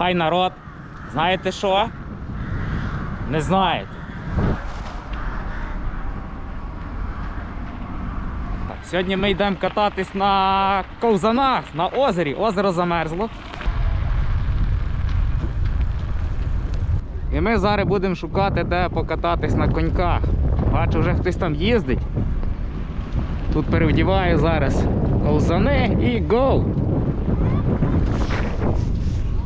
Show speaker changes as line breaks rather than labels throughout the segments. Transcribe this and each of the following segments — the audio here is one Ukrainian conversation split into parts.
Хай народ. Знаєте що? Не знаєте. Сьогодні ми йдемо кататись на ковзанах на озері. Озеро замерзло. І ми зараз будемо шукати, де покататись на коньках. Бачу, вже хтось там їздить. Тут перевдіваю зараз ковзани і гоу!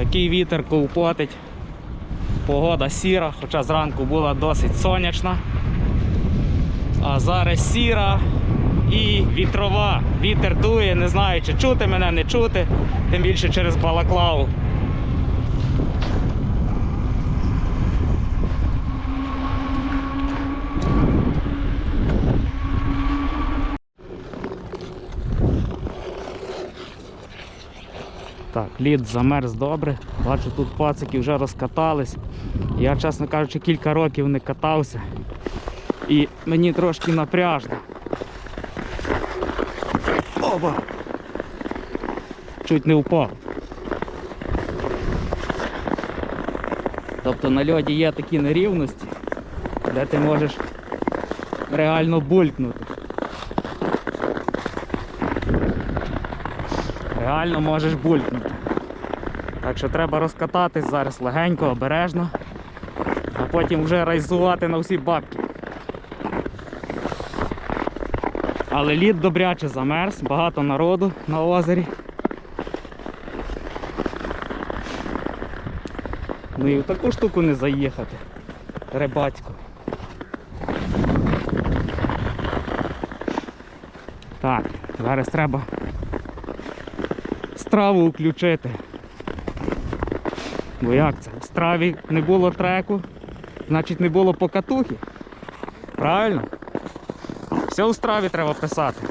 Такий вітер ковпотить. Погода сіра, хоча зранку була досить сонячна. А зараз сіра і вітрова. Вітер дує, не знаю, чи чути мене, не чути, тим більше через балаклаву. Так, лід замерз добре. Бачу, тут пацики вже розкатались. Я, чесно кажучи, кілька років не катався. І мені трошки напряжно. Оба! Чуть не впав. Тобто на льоді є такі нерівності, де ти можеш реально булькнути. Реально можеш булькнути. Так що треба розкататись зараз легенько, обережно, а потім вже райзувати на всі бабки. Але лід добряче замерз, багато народу на озері. Ну і в таку штуку не заїхати. Рибацьку. Так, зараз треба страву включити. Бо як це? В страві не було треку, значить не було покатухи. Правильно? Все у страві треба писати.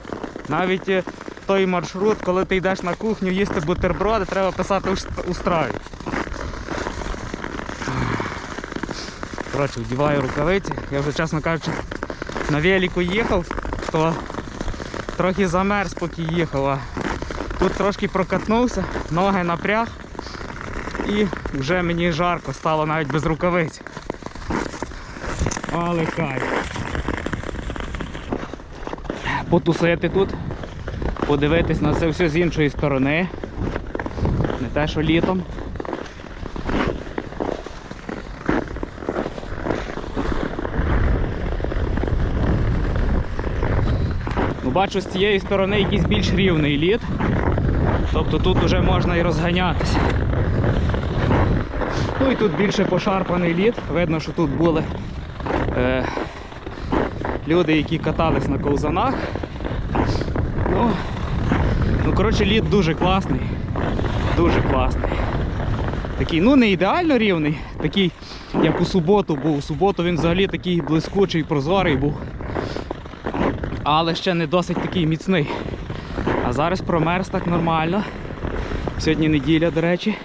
Навіть е, той маршрут, коли ти йдеш на кухню їсти бутерброди, треба писати у страві. Коротше, вдіваю рукавиці. Я вже, чесно кажучи, на велику їхав, то трохи замерз, поки їхав. А тут трошки прокатнувся, ноги напряг і вже мені жарко стало навіть без рукавиць. Але кайф. Потусити тут, подивитись на це все з іншої сторони. Не те, що літом. Ну, бачу, з цієї сторони якийсь більш рівний лід. Тобто тут вже можна і розганятися. Ну і тут більше пошарпаний лід. Видно, що тут були е, люди, які катались на ковзанах. Ну, ну, коротше, лід дуже класний. Дуже класний. Такий, ну не ідеально рівний, такий, як у суботу був. У суботу він взагалі такий блискучий, прозорий був. Але ще не досить такий міцний. А зараз промерз так нормально. Сьогодні неділя, до речі.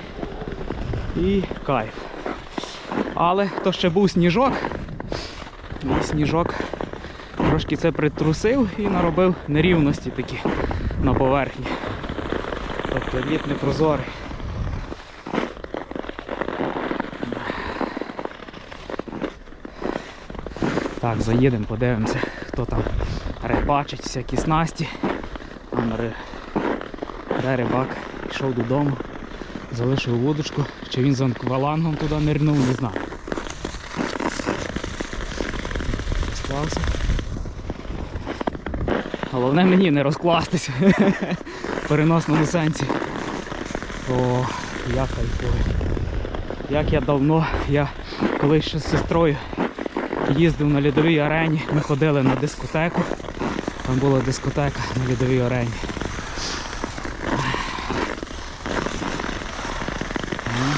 І кайф. Але то ще був сніжок. І сніжок трошки це притрусив і наробив нерівності такі на поверхні. Тобто лід не прозорий. Так, заїдемо, подивимося, хто там рибачить, всякі снасті. Там ри... де рибак йшов додому, залишив вудочку, чи він за аквалангом туди нирнув, не знаю. Склався. Головне мені не розкластися в переносному сенсі. О, я кайфую. Як я давно, я колись ще з сестрою їздив на льодовій арені, ми ходили на дискотеку. Там була дискотека на льодовій арені. Ну,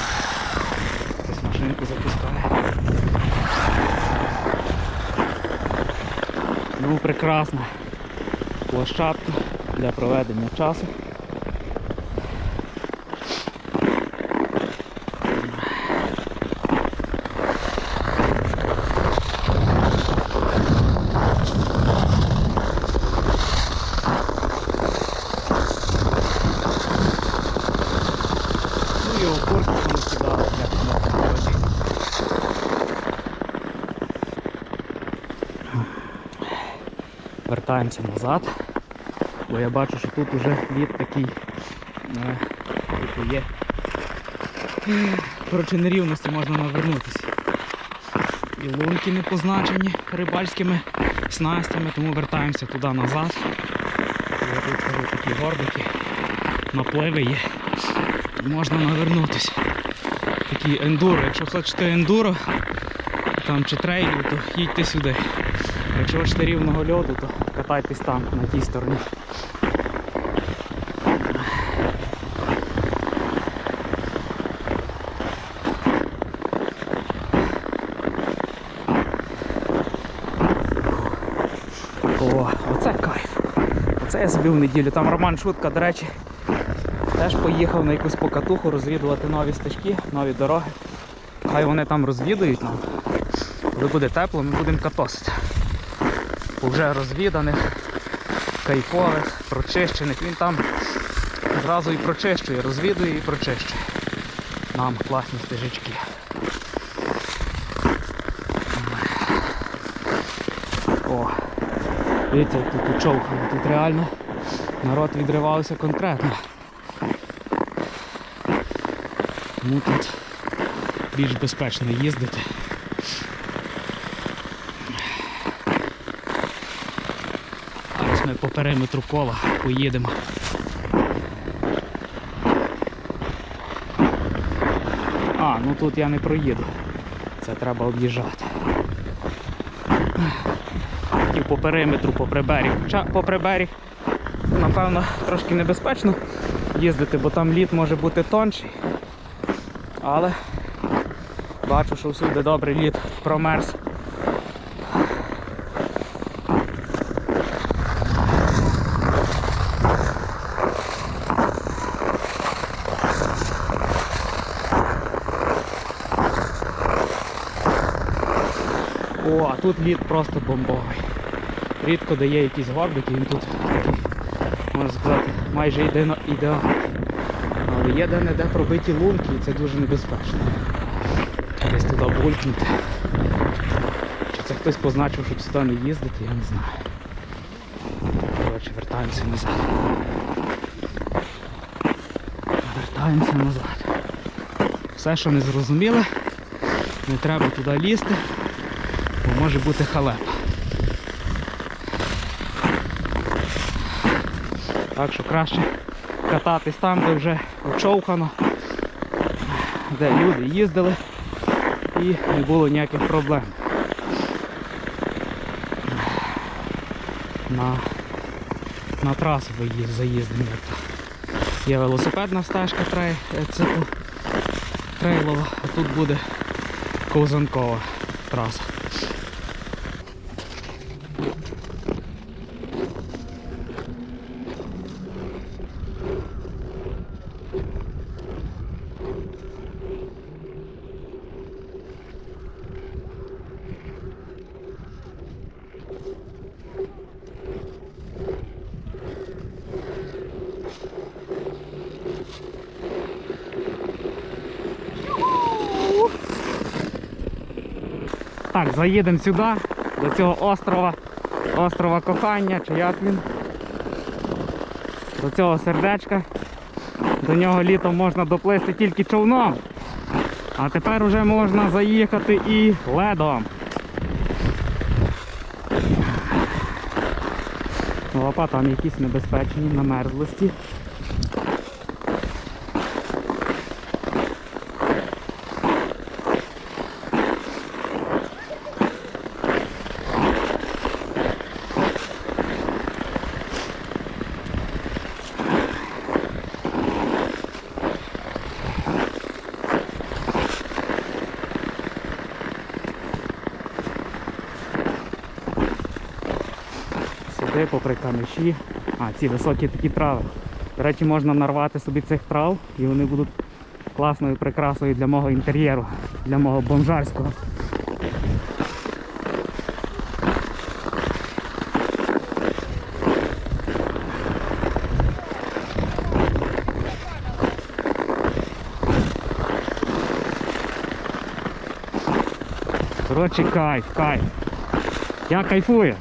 Хтось машинку запускає. Ну, прекрасна площадка для проведення часу. Ну і окурки понакидали. Вертаємося назад. Бо я бачу, що тут уже лід такий е, типу є. Коротше, нерівності можна навернутися. І лунки не позначені рибальськими снастями, тому вертаємося туди назад. Я тут кажу, такі горбики, напливи є. Можна навернутися. Такі ендуро. Якщо хочете ендуро там, чи трейлю, то їдьте сюди. Якщо хочете рівного льоду, то катайтесь там, на тій стороні. О, оце кайф. Оце я собі в неділю. Там Роман Шутка, до речі, теж поїхав на якусь покатуху розвідувати нові стежки, нові дороги. Хай вони там розвідують нам. Коли буде тепло, ми будемо катосити. Вже розвіданих, кайфових, прочищених. Він там зразу і прочищує, розвідує і прочищує. Нам класні стежечки. О, дивіться, як тут учовхано. Тут реально народ відривався конкретно. Тому тут більш безпечно їздити. А ось ми по периметру кола поїдемо. А, ну тут я не проїду. Це треба об'їжджати. Хотів по периметру, по приберіг. Хоча по приберіг, напевно, трошки небезпечно їздити, бо там лід може бути тонший. Але бачу, що всюди добрий лід промерз. О, а тут лід просто бомбовий. Рідко дає якісь горбики, він тут можна сказати, майже ідеально ідеальний. Але є де-не-де пробиті лунки і це дуже небезпечно. Десь туди булькнути. Чи це хтось позначив, щоб сюди не їздити, я не знаю. Коротше, вертаємося назад. Вертаємося назад. Все, що не зрозуміли, не треба туди лізти, може бути халепа. Так що краще кататись там, де вже очовхано, де люди їздили і не було ніяких проблем. На, на трасу заїздимо. Є велосипедна стежка трей, е, цикл трейлова, а тут буде ковзанкова траса. Так, заїдемо сюди, до цього острова, острова кохання, чи як він. До цього сердечка. До нього літом можна доплисти тільки човном. А тепер вже можна заїхати і ледом. Опа, там якісь небезпечні намерзлості. Сюди попри каміші. А, ці високі такі трави. До речі, можна нарвати собі цих трав і вони будуть класною прикрасою для мого інтер'єру, для мого бомжарського. Коротше, кайф, кайф. Я кайфую.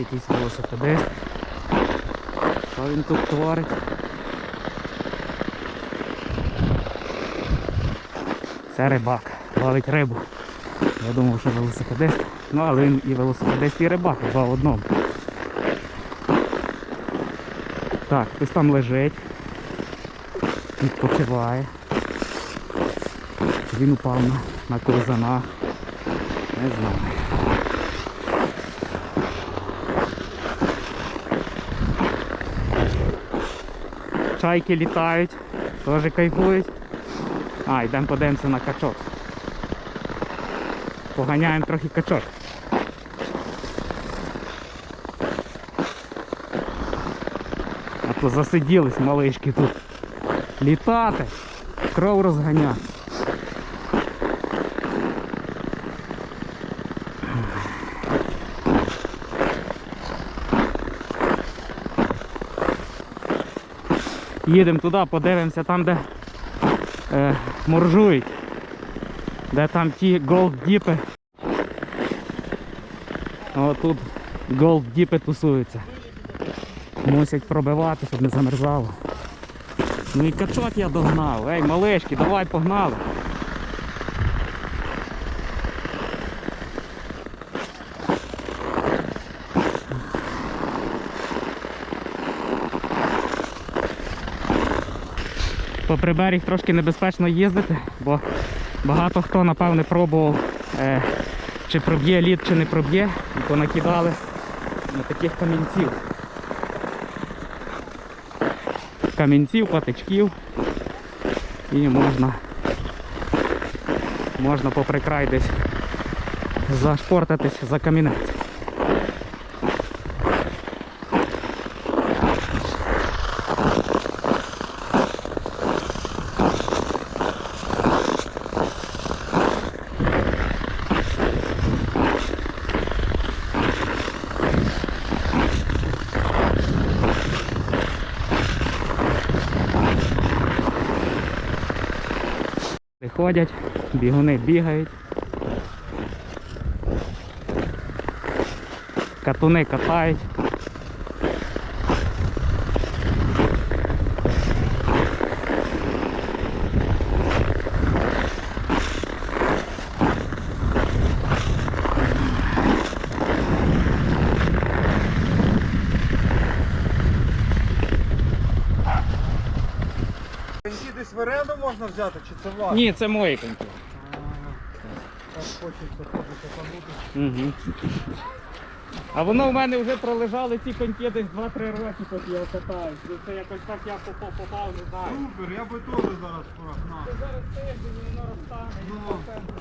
Якийсь велосипедист. Що він тут творить? Це рибак, ловить рибу. Я думав, що велосипедист. Ну, але він і велосипедист, і рибак, два в одному. Так, хтось там лежить, відпочиває. Він упав на, на ковзанах. Не знаю. Чайки літають, теж кайфують. А, йдемо подивимося на качок. Поганяємо трохи качок. А то засиділись малишки тут. Літати, кров розганяти. Їдемо туди, подивимося там, де е, моржують. Де там ті голд-діпи. Отут тут голд-діпи тусуються. Мусять пробивати, щоб не замерзало. Ну і качок я догнав. Ей, малишки, давай погнали. По приберіг трошки небезпечно їздити, бо багато хто, напевне, пробував, е, чи проб'є лід, чи не проб'є, і понакидали на таких камінців. Камінців, патичків. І можна, можна попри край десь зашпортатись за камінець. Ходять, бігуни бігають. Катуни катають.
Коньки десь в оренду можна взяти, чи це ваш?
Ні, це мої коньки.
Так хочеться теж копанути.
Угу. А воно в мене вже пролежали ці коньки десь 2-3 роки, поки я катаюсь. Ну, Це якось так я попав, попав, не знаю.
Супер, я би теж зараз порахнав.
Зараз тиждень воно розтане. і
Ну.
все буде.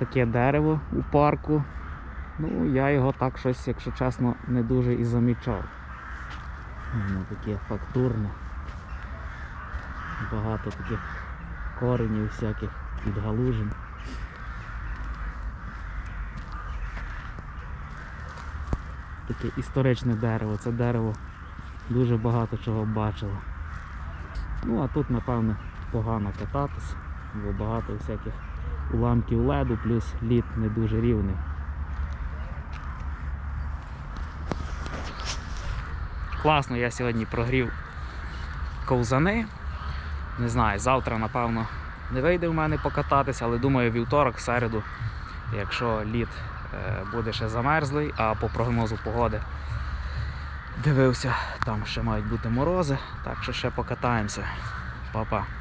Таке дерево у парку. Ну, я його так щось, якщо чесно, не дуже і замічав. Воно таке фактурне. Багато таких коренів всяких відгалужень. Таке історичне дерево. Це дерево дуже багато чого бачило. Ну а тут, напевно, погано кататись, бо багато всяких уламків леду, плюс лід не дуже рівний. Класно, я сьогодні прогрів ковзани. Не знаю, завтра, напевно, не вийде в мене покататися, але думаю, вівторок, середу, якщо лід е, буде ще замерзлий, а по прогнозу погоди дивився, там ще мають бути морози, так що ще покатаємося. Па-па.